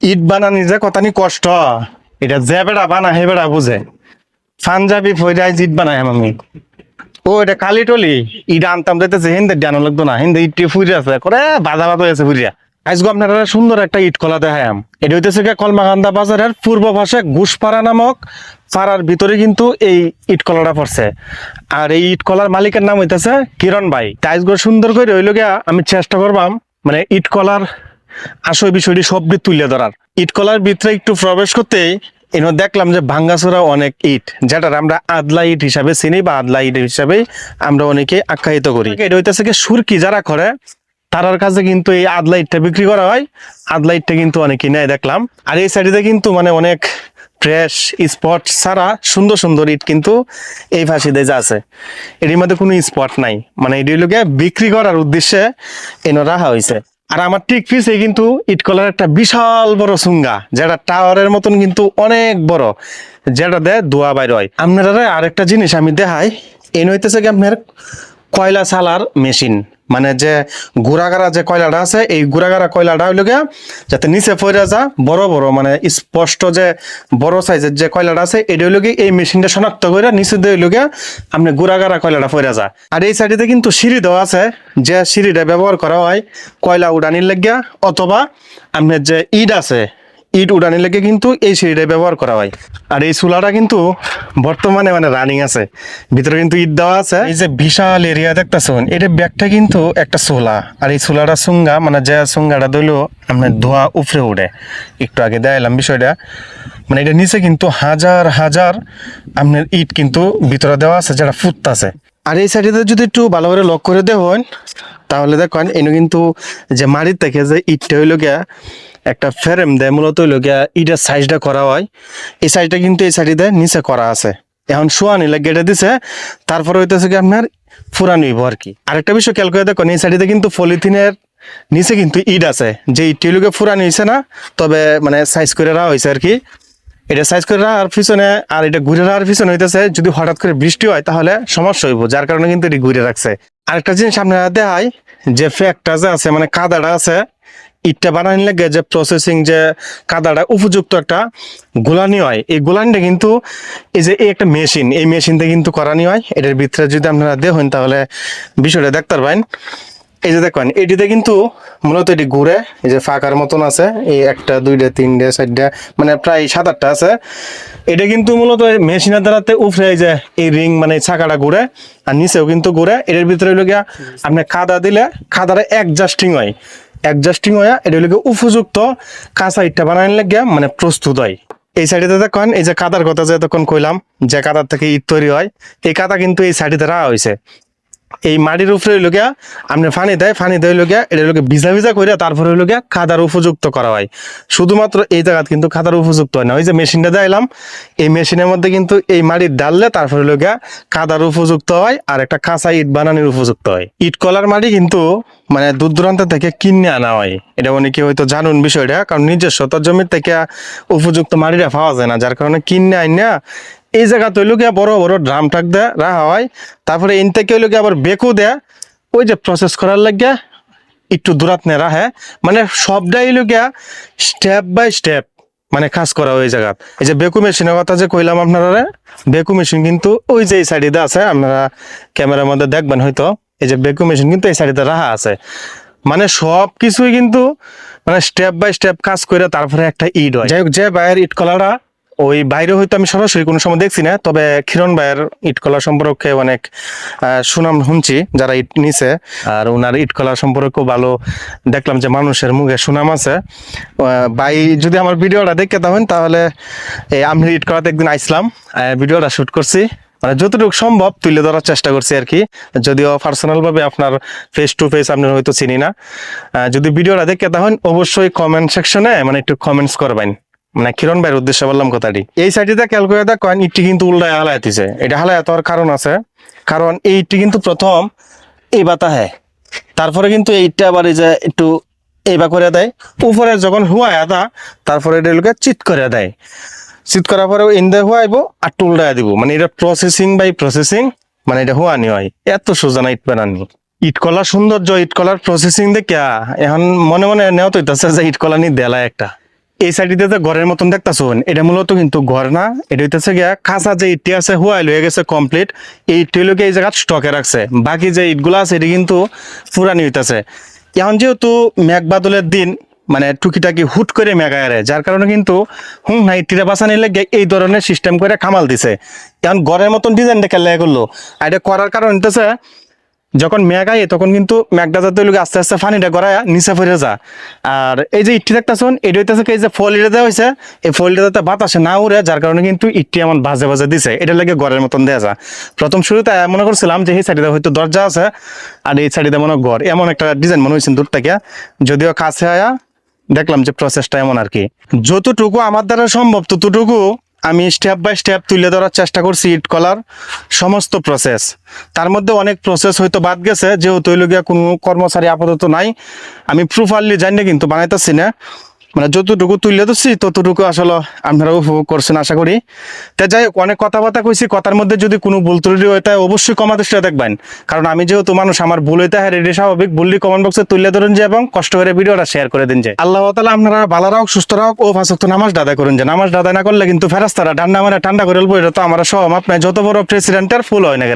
ইট বানানি যে কতানি কষ্ট, এটা যে বেড়া বানা হে বেড়া বুঝে। পাঞ্জাবি ফইরাই ইট বানাই আমি। ও, এটা কালি টলি। ইট আনতাম যাইতেছে হিন্দে ডানো লাগতো না। হিন্দে ইট ফুরি আছে। করে বাজা বাজা হয়েছে ফুরিয়া আজকে আপনারা সুন্দর একটা ইট কলা দেখায়াম এটা হইতেছে কলমাকান্দা বাজারের পূর্ব পাশে ঘুষপাড়া নামক পাড়ার ভিতরে কিন্তু এই ইট কলাটা পড়ছে। আর এই ইট কলার মালিকের নাম হইতেছে কিরণ ভাই। টাইজগড় সুন্দর করে হইল গিয়া আমি চেষ্টা করবাম মানে ইট কলার আসল বিষয়টি সবটি তুলে ধরার। ইট কলার ভিতরে একটু প্রবেশ করতেই এনে দেখলাম যে ভাঙ্গাচোরা অনেক ইট যেটা আমরা আদলা ইট হিসাবে চিনি বা আদলা ইট হিসাবে আমরা অনেকে আখ্যায়িত করি। এটা হইতেছে কি সুরকি যারা করে, তারার কাছে কিন্তু এই আদলা ইটটা বিক্রি করা হয়। আদলা ইটটা কিন্তু অনেকে নেয়, দেখলাম। আর এই সাইডে কিন্তু মানে অনেক ফ্রেশ স্পট ছাড়া সুন্দর সুন্দর ইট কিন্তু এই ফাঁসিতে যা আছে। এটির মধ্যে কোনো স্পট নাই। মানে এটি লোকে বিক্রি করার উদ্দেশ্যে এনে রাখা হয়েছে। আর আমার ঠিক পিছে কিন্তু ইটকলার একটা বিশাল বড় সুঙ্গা, যেটা টাওয়ারের মতন কিন্তু অনেক বড়, যেটা দেয় দোয়া বাইর হয়। আপনারা আরেকটা জিনিস আমি দেখাই এন হইতেছে কি আপনার কয়লা সালার মেশিন? মানে যে গুড়াগাড়া যে কয়লাটা আছে, এই গুড়াগাড়া কয়লাটা হইল যাতে নিচে পড়ে যা বড় বড় মানে স্পষ্ট যে বড় সাইজের যে কয়লাটা আছে, এটা হইল গিয়ে এই মেশিনটা শনাক্ত করে নিচে দিয়ে হইল গিয়া আপনি গুড়াগাড়া কয়লাটা পড়ে যা। আর এই সাইডে কিন্তু সিঁড়ি দেওয়া আছে, যে সিঁড়িটা ব্যবহার করা হয় কয়লা উড়ানির লাগিয়া অথবা আপনার যে ইট আছে ইট উড়ানি লেগে কিন্তু এই সিঁড়িটা ব্যবহার করা হয়। আর এই চুলাটা কিন্তু বর্তমানে মানে রানিং আছে। ভিতরে কিন্তু ইট দেওয়া আছে। এই যে বিশাল এরিয়া দেখতেছেন, এটা ব্যাগটা কিন্তু একটা চুলা। আর এই চুলাটা সুঙ্গা মানে যে সুঙ্গাটা দিল আপনার ধোয়া উপরে উঠে। একটু আগে দেখাইলাম বিষয়টা। মানে এটা নিচে কিন্তু হাজার হাজার আপনার ইট কিন্তু ভিতরে দেওয়া আছে, যেটা ফুটতাছে। আর এই সাইডে যদি একটু ভালো করে লক করে দেওয়া তাহলে দেখেন, এনে কিন্তু যে মাটির থেকে যে ইটটা হইল গিয়া একটা ফ্রেম দেয়, মূলত হইল ইটের সাইজটা করা হয়। এই সাইজটা কিন্তু এই সাইডে নিচে করা আছে। এখন শোয়া নিলে গেটে দিছে, তারপরে হইতেছে কি আপনার ফুরান হইব আর কি। আরেকটা বিষয় খেয়াল করে দেখুন, এই সাইডে কিন্তু পলিথিনের নিচে কিন্তু ইট আছে। যে ইটটি হইল গিয়া ফুরানি হয়েছে না, তবে মানে সাইজ করে রাখা হয়েছে আর কি। এটা সাইজ করে রাখার পিছনে আর এটা ঘুরে রাখার পিছনে হইতেছে, যদি হঠাৎ করে বৃষ্টি হয়, তাহলে সমস্যা হইব, যার কারণে কিন্তু এটি ঘুরে রাখছে। আরেকটা জিনিস আপনারা দেখায় যে ফ্যাকটা যে আছে মানে কাদাটা আছে ইটটা বানানি লাগে যে প্রসেসিং যে কাদাটা উপযুক্ত একটা গোলানি হয়, এই গোলানিটা কিন্তু এই যে এই একটা মেশিন এই মেশিনটা কিন্তু করানি হয়। এটার ভিতরে যদি আপনারা দেখেন তাহলে বিষয়টা দেখতে পারবেন। এই যে দেখেন, এটিতে কিন্তু মূলত এটি ঘুরে, এই যে ফাঁকার মতন আছে, এই একটা, দুইটা, তিনটা, চারটা মানে প্রায় সাত আটটা আছে। এটা কিন্তু মূলত মেশিনের দ্বারাতে উফরে যে এই রিং মানে ছাকাটা ঘুরে, আর নিচেও কিন্তু ঘুরে। এটার ভিতরে হইল গিয়া, আপনি খাদা দিলে খাদাটা অ্যাডজাস্টিং হয়। অ্যাডজাস্টিং হয়ে এটা হইল উপযুক্ত কাঁচা ইটটা বানানোর লাগে মানে প্রস্তুত হয়। এই সাইডে দেখুন, এই যে কাদার কথা যে এতক্ষণ কইলাম, যে কাদার থেকে ইট তৈরি হয়, এই কাদা কিন্তু এই সাইডে রাখা হয়েছে এই মাটির উপরে হইল গিয়া, আপনি ফানি দেয় ফানি দেয় হইল গিয়া, এটা হইল ভিজা ভিজা করে তারপরে হইল গিয়া খাদার উপযুক্ত করা হয়। শুধুমাত্র এই জায়গা কিন্তু খাদার উপযুক্ত হয় না। ওই যে মেশিনটা দিলাম এই মেশিনের মধ্যে কিন্তু এই মাটির ডাললে তারপরে হইল গিয়া কাদার উপযুক্ত হয় আর একটা কাঁচা ইট বানানোর উপযুক্ত হয়। ইট কলার মাটি কিন্তু মানে দূর দূরান্ত থেকে কিনে আনা হয়। এটা অনেকে হয়তো জানুন বিষয়টা, কারণ নিজস্ব জমির থেকে উপযুক্ত মাটিটা পাওয়া যায় না, যার কারণে কিনে আইন না এই জায়গা তৈল গিয়া বড় বড় ড্রাম টাক দেয় রাখা হয়। তারপরে ইন থেকে হইল গিয়া আবার বেকু দেয়। ওই যে প্রসেস করার লাগিয়া একটু দূরাত নে রাখে। মানে সবটাই হইল স্টেপ বাই স্টেপ মানে কাজ করা ওই জায়গা। এই যে বেকু মেশিনের কথা যে কইলাম আপনারা বেকু মেশিন কিন্তু ওই যে এই সাইডে আছে, আপনারা ক্যামেরার মধ্যে দেখবেন হয়তো। এই যে বেকু মেশিন কিন্তু এই সাইডে রাখা আছে। মানে সব কিছুই কিন্তু মানে স্টেপ বাই স্টেপ কাজ করে তারপরে একটা ইট হয়। যাই হোক, যে বাইরের ইট কলাটা ওই বাইরে হয়তো আমি সরাসরি কোনো সময় দেখছি না, তবে খিরণ ভাইয়ের ইট কলা সম্পর্কে অনেক সুনাম শুনছি যারা ইট নিছে। আর ওনার ইট কলা সম্পর্কেও ভালো দেখলাম যে মানুষের মুখে সুনাম আছে। ভাই যদি আমার ভিডিওটা দেখতে তখন তাহলে এই আমি ইট কলাতে একদিন আইসলাম ভিডিওটা শুট করছি। মানে যতটুকু সম্ভব তুলে ধরার চেষ্টা করছি আর কি। যদিও পার্সোনাল ভাবে আপনার ফেস টু ফেস আপনি হয়তো চিনি না। যদি ভিডিওটা দেখতে তখন অবশ্যই কমেন্ট সেকশনে মানে একটু কমেন্টস করবেন। মানে কিরণ ভাইয়ের উদ্দেশ্যে বললাম কথাটি। এই সাইডে ক্যালকুলেটার কয়েন ইটটি কিন্তু উল্টায় হালায় দিছে এটা হালায় হওয়ার কারণ আছে। কারণ এই ইটটি কিন্তু প্রথম এই বাতা হ্যাঁ তারপরে কিন্তু এইটা আবার এই যে একটু এইবা করে দেয়। উপরে যখন হুয়ায় আদা তারপরে এটা লোকে চিট করে দেয়। চিট করার পরে ইন্দে হুয়াইব আর টুলডায় দিব। মানে এটা প্রসেসিং বাই প্রসেসিং মানে এটা হুয়ানি হয়। এত সোজা না ইট বানানি। ইট কলার সৌন্দর্য, ইট কলার প্রসেসিং দেখিয়া এখন মনে মনে নেওয়া তো যে ইট কলা নি দেলা একটা। এই সাইডে যে ঘরের মতন দেখতেছুন, এটা মূলত কিন্তু ঘর না, এটা হইতেছে গিয়া কাঁচা যে ইটটি আছে হুয়াইল হয়ে গেছে কমপ্লিট এই ইটটি এই জায়গা স্টকে রাখছে। বাকি যে ইটগুলো আছে, এটি কিন্তু পুরানি হইতেছে। এখন যেহেতু মেঘ বাদলের দিন মানে টুকিটাকি হুট করে মেঘায় রে যার কারণে কিন্তু, হুম, না, ইটটিটা বাঁচানি লেগে এই ধরনের সিস্টেম করে কামাল দিছে। এখন ঘরের মতন ডিজাইন দেখে লেগে করল আর এটা করার কারণ হইতেছে যখন মেঘ আয়ে, তখন কিন্তু মেঘটা যাতে লোক আস্তে আস্তে পানিটা গড়ায় নিচে ফিরে যা। আর এই যে ইটটি দেখতেছেন, এটা হইতেছে এই যে ফলিটা দেওয়া হয়েছে এই ফলিটা যাতে বাতাসে না উড়ে, যার কারণে কিন্তু ইটটি এমন বাজে বাজে দিছে। এটা লাগে ঘরের মতন দেওয়া যা। প্রথম শুরুতে মনে করছিলাম যে এই সাইডে হয়তো দরজা আছে, আর এই সাইডে মনে ঘর এমন একটা ডিজাইন মনে হয়েছে দূর থেকে। যদিও কাছে আয়া, দেখলাম যে প্রসেসটা এমন আর কি। যতটুকু আমার দ্বারা সম্ভব, ততটুকু আমি স্টেপ বাই স্টেপ তুলে ধরার চেষ্টা করছি ইট কলার সমস্ত প্রসেস তার মধ্যে অনেক প্রসেস হয়তো বাদ গেছে, যেহেতু কোনো কর্মচারী আপাতত নাই। আমি প্রপারলি জানি কিন্তু বানাইতেছি না। মানে যতটুকু তুলে ধরছি, ততটুকু আসলে আপনারা উপভোগ করছেন আশা করি। তা যাই হোক, অনেক কথাবার্তা কইছি, কথার মধ্যে যদি কোনো ভুল ত্রুটি হয় তাই অবশ্যই কমাতে সেটা দেখবেন। কারণ আমি যেহেতু মানুষ, আমার ভুল হইতে হয় রেডি স্বাভাবিক। ভুললি কমেন্ট বক্সে তুলে ধরুন যে, এবং কষ্ট করে ভিডিওটা শেয়ার করে দিন যে। আল্লাহ তালা আপনারা ভালো রাখ সুস্থ রাখ ও ফাঁসক্ত নামাজ দাদা করুন যে। নামাজ দাদা না করলে কিন্তু ফেরাস্তারা ঠান্ডা মানে ঠান্ডা করে বলব এটা তো আমরা সব আপনার যত বড় প্রেসিডেন্টের ফুল হয় না